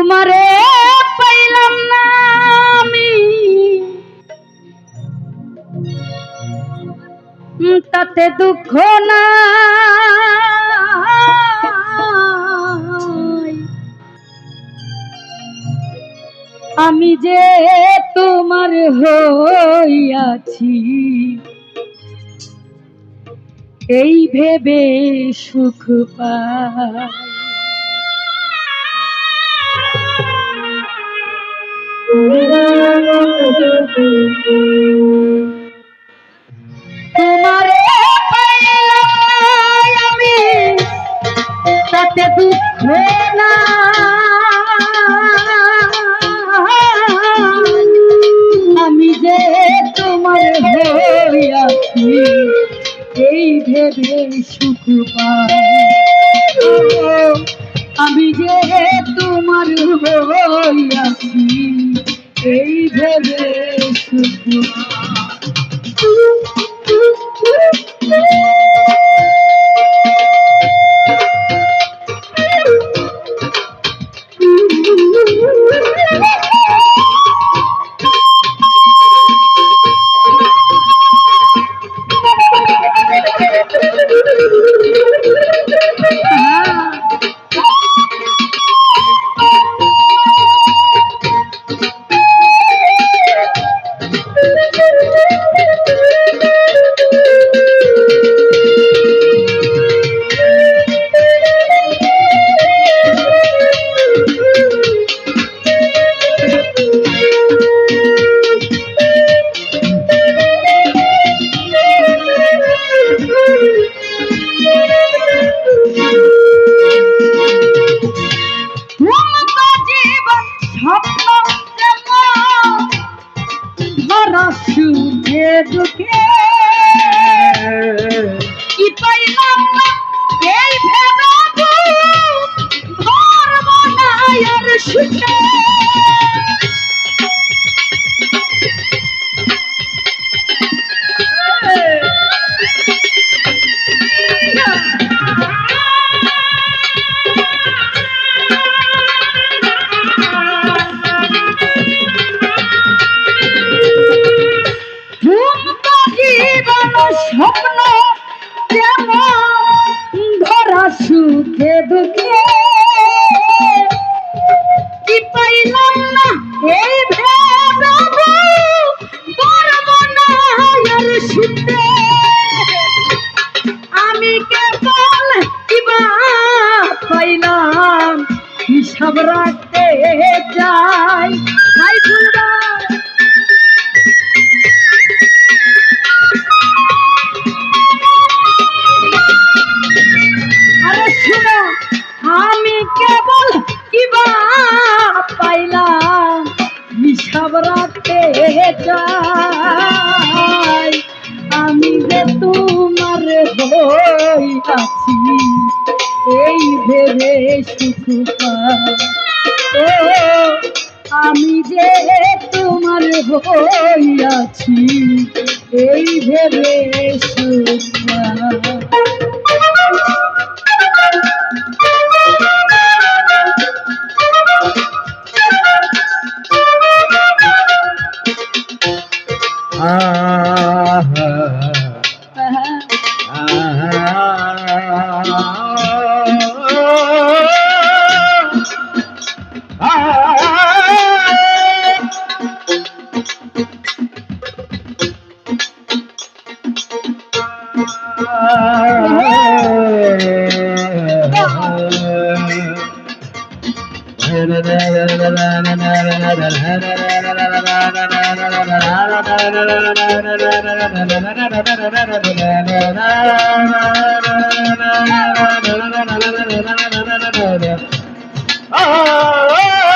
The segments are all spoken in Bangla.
তোমারে পাইলাম না আমি। তাতে দুঃখ না আমি যে তোমার হইয়াছি, এই ভেবে সুখ পাই। তোমারে আমি তাতে দুঃখ সুখ মুক্ত ধরা সুখে দুঃখে। কি পাইলাম না এই আর সুখে। আমি যে তোমার হইয়াছি এই ভেবে সুপা আহা. Oh, oh, oh.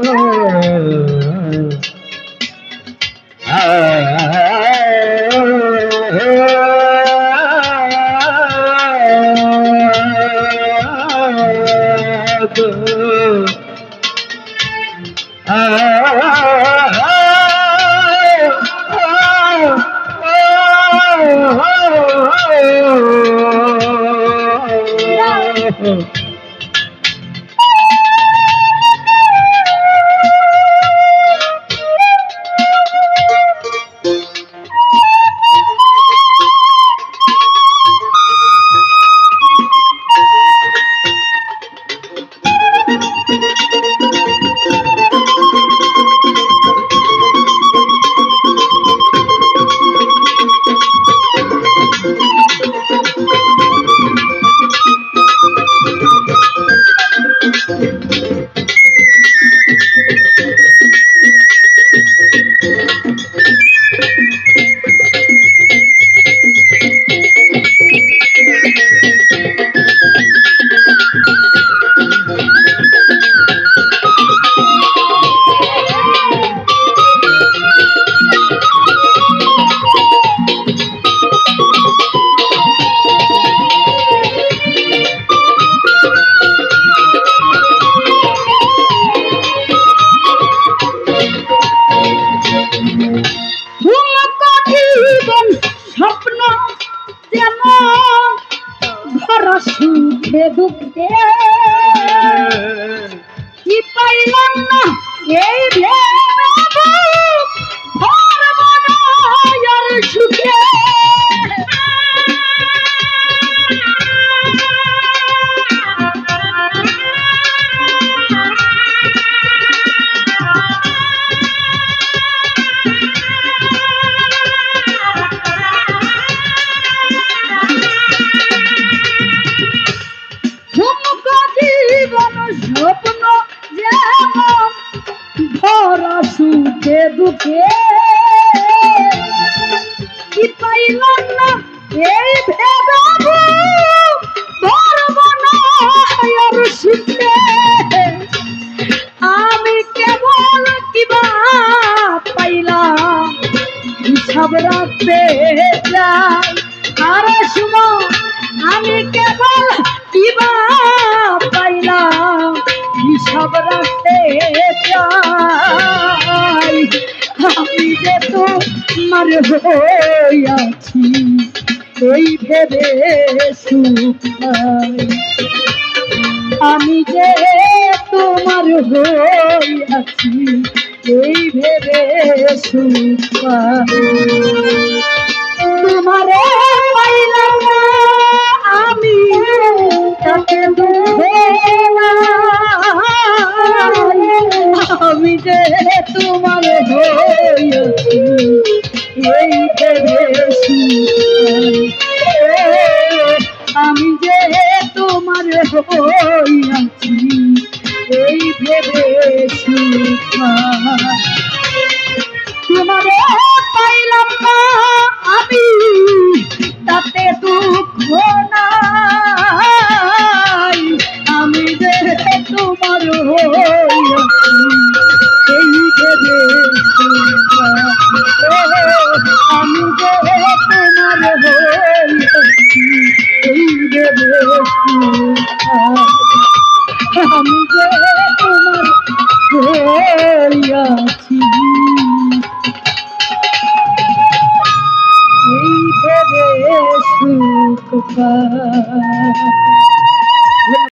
no, no. ನನ್ನ ಏ. আমার হয়েছি এই ভেবে আমি যে তোমার হয়েছি এই ভেবে তোমার তোমারে পাইলাম না আমি, তাতে দুঃখ নাই। আমি যে তোমার এই যে আমি যে তোমার এই যে